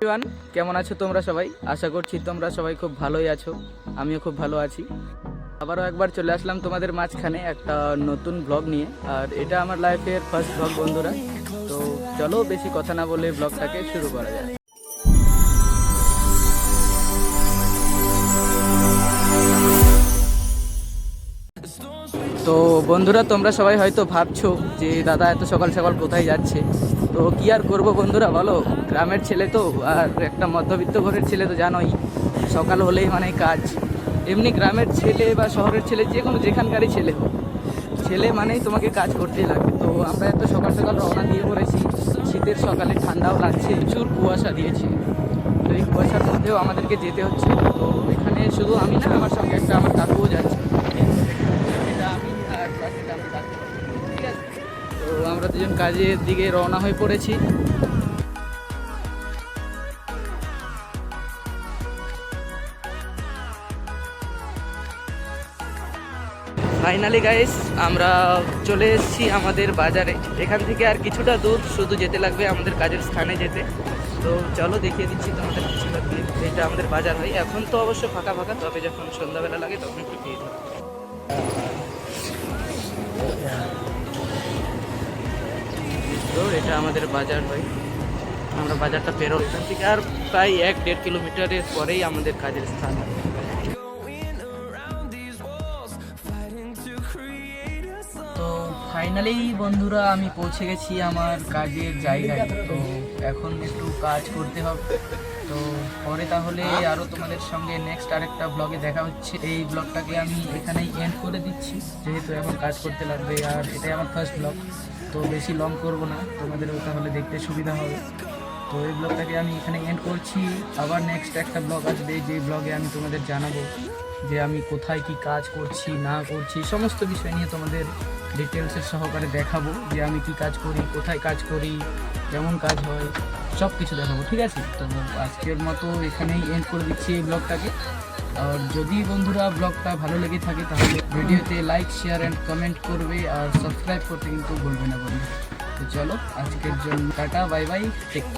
Everyone কেমন আছো তোমরা সবাই? আশা করছি তোমরা সবাই খুব ভালোই আছো। আমিও খুব ভালো আছি। আবারও একবার চলে আসলাম তোমাদের মাঝখানে একটা নতুন ব্লগ নিয়ে। আর এটা আমার লাইফের ফার্স্ট ব্লগ বন্ধুরা। তো চলো বেশি কথা না বলে ব্লগটাকে শুরু করা যায় তো বন্ধুরা, তোমরা সবাই হয়তো ভাবছ যে দাদা এত সকাল সকাল কোথায় যাচ্ছে? তো কি আর করব বন্ধুরা, বলো? গ্রামের ছেলে তো, আর একটা মধ্যবিত্ত ঘরের ছেলে তো জানোই, সকাল হলেই মানে কাজ। এমনি গ্রামের ছেলে বা শহরের ছেলে, যে কোনো যেখানকারই ছেলে হোক। ছেলে মানেই তোমাকে কাজ করতেই লাগে তো আমরা এত সকাল সকাল রওনা দিয়ে পড়েছি, শীতের সকালে ঠান্ডাও লাগছে, প্রচুর কুয়াশা দিয়েছে। তো এই কুয়াশার মধ্যেও আমাদেরকে যেতে হচ্ছে। তো এখানে শুধু আমি না, আমার সঙ্গে একটা আমার কাকুও যাচ্ছে। দুজন কাজের দিকে রওনা হয়ে পড়েছি। ফাইনালি গাইস আমরা চলে এসেছি আমাদের বাজারে। এখান থেকে আর কিছুটা দূর শুধু যেতে লাগবে আমাদের কাজের স্থানে যেতে। তো চলো দেখিয়ে দিচ্ছি তোমাদের কিছুটা দূর। এটা আমাদের বাজার হয় এখন তো অবশ্য ফাঁকা ফাঁকা, তবে যখন সন্ধ্যাবেলা লাগে তখন একটু ভিড় এটা আমাদের বাজার হয়। আমরা বাজারটা পেরো এখান থেকে আর প্রায় এক দেড় কিলোমিটারের পরেই আমাদের কাজের স্থান তো ফাইনালি বন্ধুরা, আমি পৌঁছে গেছি আমার কাজের জায়গায়। তো এখন একটু কাজ করতে হবে। তো পরে তাহলে আরও তোমাদের সঙ্গে নেক্সট আরেকটা ব্লগে দেখা হচ্ছে। এই ব্লগটাকে আমি এখানেই এন্ড করে দিচ্ছি। যেহেতু এখন কাজ করতে লাগবে, আর এটাই আমার ফার্স্ট ব্লগ তো বেশি লং করব না। তোমাদেরও তাহলে দেখতে সুবিধা হবে। তো এই ব্লগটাকে আমি এখানে এন্ড করছি। আবার নেক্সট একটা ব্লগ আসবে, যে ব্লগে আমি তোমাদের জানাব যে আমি কোথায় কি কাজ করছি, না করছি, সমস্ত বিষয় নিয়ে তোমাদের ডিটেলসের সহকারে দেখাবো যে আমি কি কাজ করি, কোথায় কাজ করি, কেমন কাজ হয় সব কিছু দেখাবো, ঠিক আছে? তো আজকের মতো এখানেই এন্ড করে দিচ্ছি এই ব্লগটাকে আর যদি বন্ধুরা ব্লগটা ভালো লেগে থাকে তাহলে ভিডিওতে লাইক শেয়ার অ্যান্ড কমেন্ট করবে আর সাবস্ক্রাইব করতে কিন্তু ভুলবে না বন্ধু তো চলো, আজকের জন্য টাটা বাই বাই টেক